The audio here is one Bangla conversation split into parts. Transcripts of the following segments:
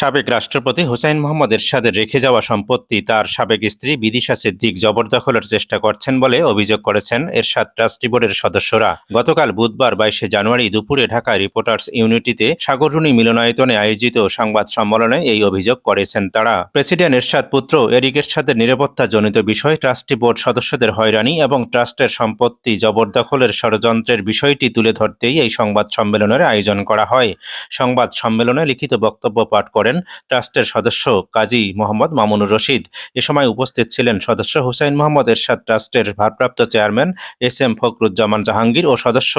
সাবেক রাষ্ট্রপতি হুসাইন মোহাম্মদ এরশাদের রেখে যাওয়া সম্পত্তি তার সাবেক স্ত্রী বিদিশা সিদ্দিক জবরদখলের চেষ্টা করছেন বলে অভিযোগ করেছেন এরশাদ ট্রাস্টি বোর্ডের সদস্যরা। গতকাল বুধবার বাইশে জানুয়ারি দুপুরে ঢাকা রিপোর্টার্স ইউনিটিতে সাগররুনি মিলনায়তনে আয়োজিত সংবাদ সম্মেলনে এই অভিযোগ করেছেন তারা। প্রেসিডেন্ট এরশাদ পুত্র এরিক এরশাদের নিরাপত্তা জনিত বিষয় ট্রাস্টি বোর্ড সদস্যদের হয়রানি এবং ট্রাস্টের সম্পত্তি জবরদখলের ষড়যন্ত্রের বিষয়টি তুলে ধরতেই এই সংবাদ সম্মেলনের আয়োজন করা হয়। সংবাদ সম্মেলনে লিখিত বক্তব্য পাঠ করেন ট্রাস্টের সদস্য কাজী মোহাম্মদ মামুনুর রশিদ। এ সময় উপস্থিত ছিলেন সদস্য হুসাইন মোহাম্মদ এরশাদ ট্রাস্টের ভারপ্রাপ্ত chairman S M Fakhruzzaman Jahangir ও সদস্য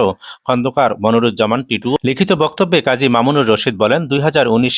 খন্দকার মনুরুজ্জামান টিটু। লিখিত বক্তব্যে কাজী মামুনুর রশিদ বলেন, দুই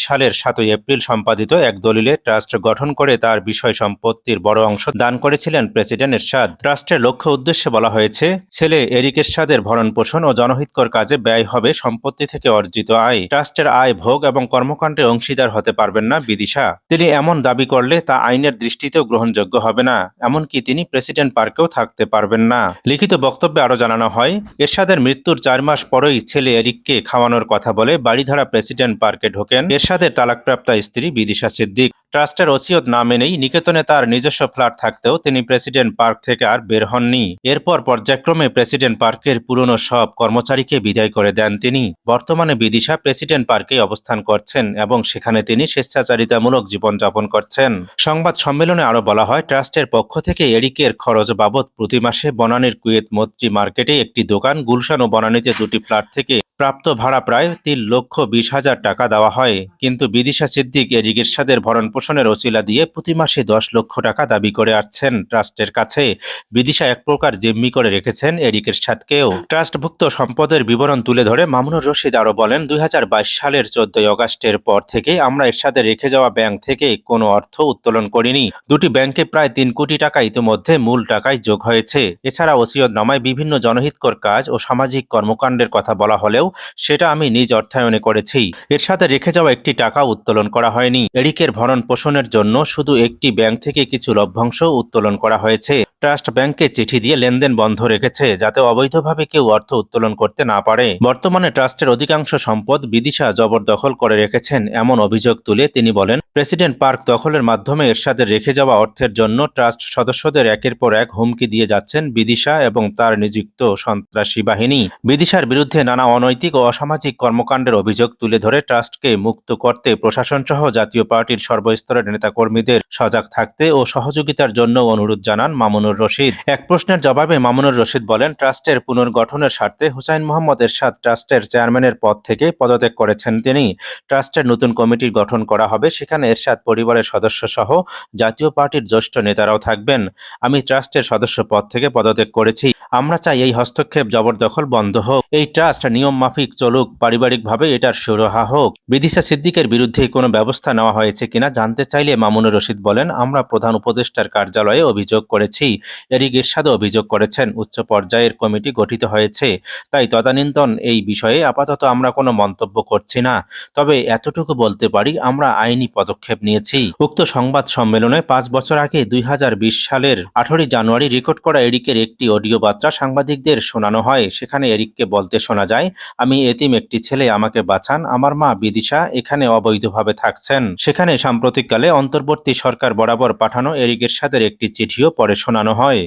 সালের সাতই এপ্রিল সম্পাদিত এক দলিলে ট্রাস্ট গঠন করে তার বিষয় সম্পত্তির বড় অংশ দান করেছিলেন প্রেসিডেন্ট এরশাদ। ট্রাস্টের লক্ষ্য উদ্দেশ্যে বলা হয়েছে, ছেলে এরিক এরশাদের ভরণ পোষণ ও জনহিতকর কাজে ব্যয় হবে সম্পত্তি থেকে অর্জিত আয়। ট্রাস্টের আয়, ভোগ এবং কর্মকাণ্ডে অংশীদার হতে পারবেন না বিদিশা। তিনি এমন দাবি করলে তা আইনের দৃষ্টিতেও গ্রহণযোগ্য হবে না, এমনকি তিনি প্রেসিডেন্ট পার্কেও থাকতে পারবেন না। লিখিত বক্তব্যে আরও জানানো হয়, এরশাদের মৃত্যুর চার মাস পরেই ছেলে এরিককে খাওয়ানোর কথা বলে বাড়িধারা প্রেসিডেন্ট পার্কে ঢোকেন। এরশাদের তালাকপ্রাপ্তা স্ত্রী বিদিশা সিদ্দিক। ট্রাস্টের ওসিয়ত না মেনেই নিকেতনে তার নিজস্ব ফ্ল্যাট থাকতেও তিনি প্রেসিডেন্ট পার্ক থেকে আর বের হননি। এরপর পর্যায়ক্রমে প্রেসিডেন্ট পার্কের পুরনো সব কর্মচারীকে বিদায় করে দেন তিনি। বর্তমানে বিদিশা প্রেসিডেন্ট পার্কেই অবস্থান করছেন এবং সেখানে তিনি স্বেচ্ছাচারিতামূলক জীবনযাপন করছেন। সংবাদ সম্মেলনে আরও বলা হয়, ট্রাস্টের পক্ষ থেকে এরিকের খরচ বাবদ প্রতি মাসে বনানীর কুয়েত মৈত্রী মার্কেটে একটি দোকান গুলশান ও বনানীতে দুটি ফ্ল্যাট থেকে প্রাপ্ত ভাড়া প্রায় তিন লক্ষ বিশ হাজার টাকা দেওয়া হয়। কিন্তু বিদিশা সিদ্দিক এরিক এরশাদের ভরণ পোষণের ওসিলা দিয়ে প্রতি মাসে দশ লক্ষ টাকা দাবি করে আসছেন ট্রাস্টের কাছে। বিদিশা এক প্রকার জিম্মি করে রেখেছেন এরিক এরশাদকেও ট্রাস্টভুক্ত সম্পদের বিবরণ তুলে ধরে মামুনুর রশিদ আরও বলেন, দুই হাজার বাইশ সালের চোদ্দই অগাস্টের পর থেকে আমরা এরশাদের রেখে যাওয়া ব্যাংক থেকে কোনো অর্থ উত্তোলন করিনি। দুটি ব্যাংকে প্রায় তিন কোটি টাকা ইতিমধ্যে মূল টাকায় যোগ হয়েছে। এছাড়া ওসিয়ত নামায় বিভিন্ন জনহিতকর কাজ ও সামাজিক কর্মকাণ্ডের কথা বলা হলেও সেটা আমি নিজ অর্থায়নে করেছি। এর সাথে রেখে যাওয়া একটি টাকা উত্তোলন করা হয়নি। এরিকের ভরণ পোষণের জন্য শুধু একটি ব্যাংক থেকে কিছু লভ্যাংশ উত্তোলন করা হয়েছে। ট্রাস্ট ব্যাংকে চিঠি দিয়ে লেনদেন বন্ধ রেখেছে, যাতে অবৈধভাবে কেউ অর্থ উত্তোলন করতে না পারে। বর্তমানে ট্রাস্টের অধিকাংশ সম্পদ বিদিশা জবরদখল করে রেখেছেন, এমন অভিযোগ তুলে তিনি বলেন, প্রেসিডেন্ট পার্ক দখলের মাধ্যমে এরশাদের রেখে যাওয়া অর্থের জন্য ট্রাস্ট সদস্যদের একের পর এক হুমকি দিয়ে যাচ্ছেন বিদিশা এবং তার নিযুক্ত সন্ত্রাসী বাহিনী। বিদিশার বিরুদ্ধে নানা অনৈতিক ও অসামাজিক কর্মকাণ্ডের অভিযোগ তুলে ধরে ট্রাস্টকে মুক্ত করতে প্রশাসন সহ জাতীয় পার্টির সর্বস্তরের নেতাকর্মীদের সজাগ থাকতে ও সহযোগিতার জন্য অনুরোধ জানান মামুনুর রশিদ। এক প্রশ্নের জবাবে মামুনুর রশিদ বলেন, ট্রাস্টের পুনর্গঠনের স্বার্থে হুসাইন মোহাম্মদ এরশাদ ট্রাস্টের চেয়ারম্যানের পদ থেকে পদত্যাগ করেছেন তিনি। ট্রাস্টের নতুন কমিটি গঠন করা হবে, সেখানে এরশাদ পরিবারের সদস্য সহ জাতীয় পার্টির জ্যেষ্ঠ নেতারাও থাকবেন। আমি ট্রাস্টের সদস্য পদ থেকে পদত্যাগ করেছি আমরা চাই এই হস্তক্ষেপ জবরদখল বন্ধ হোক। এই ট্রাস্ট নিয়ম মাফিক চলুক, পারিবারিকভাবে এটার সুরাহা হোক। বিদিশা সিদ্দিকের বিরুদ্ধে কোনো ব্যবস্থা নেওয়া হয়েছে কিনা জানতে চাইলে মামুনুর রশিদ বলেন, আমরা প্রধান উপদেষ্টার কার্যালয়ে অভিযোগ করেছি। এরিক ইরশাদও অভিযোগ করেছেন, উচ্চ পর্যায়ের কমিটি গঠিত হয়েছে। তাই তদানীন্তন এই বিষয়ে আপাতত আমরা কোনো মন্তব্য করছি না। তবে এতটুকু বলতে পারি, আমরা আইনি পদক্ষেপ নিয়েছি। উক্ত সংবাদ সম্মেলনে পাঁচ বছর আগে দুই হাজার বিশ সালের আঠারোই জানুয়ারি রেকর্ড করা এরিকের একটি অডিও বার্তা সাংবাদিকদের শোনানো হয়, সেখানে এরিককে বলতে শোনা যায়, আমি এতিম একটি ছেলে, আমাকে বাঁচান। আমার মা বিদিশা এখানে অবৈধভাবে থাকছেন। সেখানে সাম্প্রতিককালে অন্তর্বর্তী সরকার বরাবর পাঠানো এরিকের সাথে একটি চিঠিও পরে শোনানো হয়।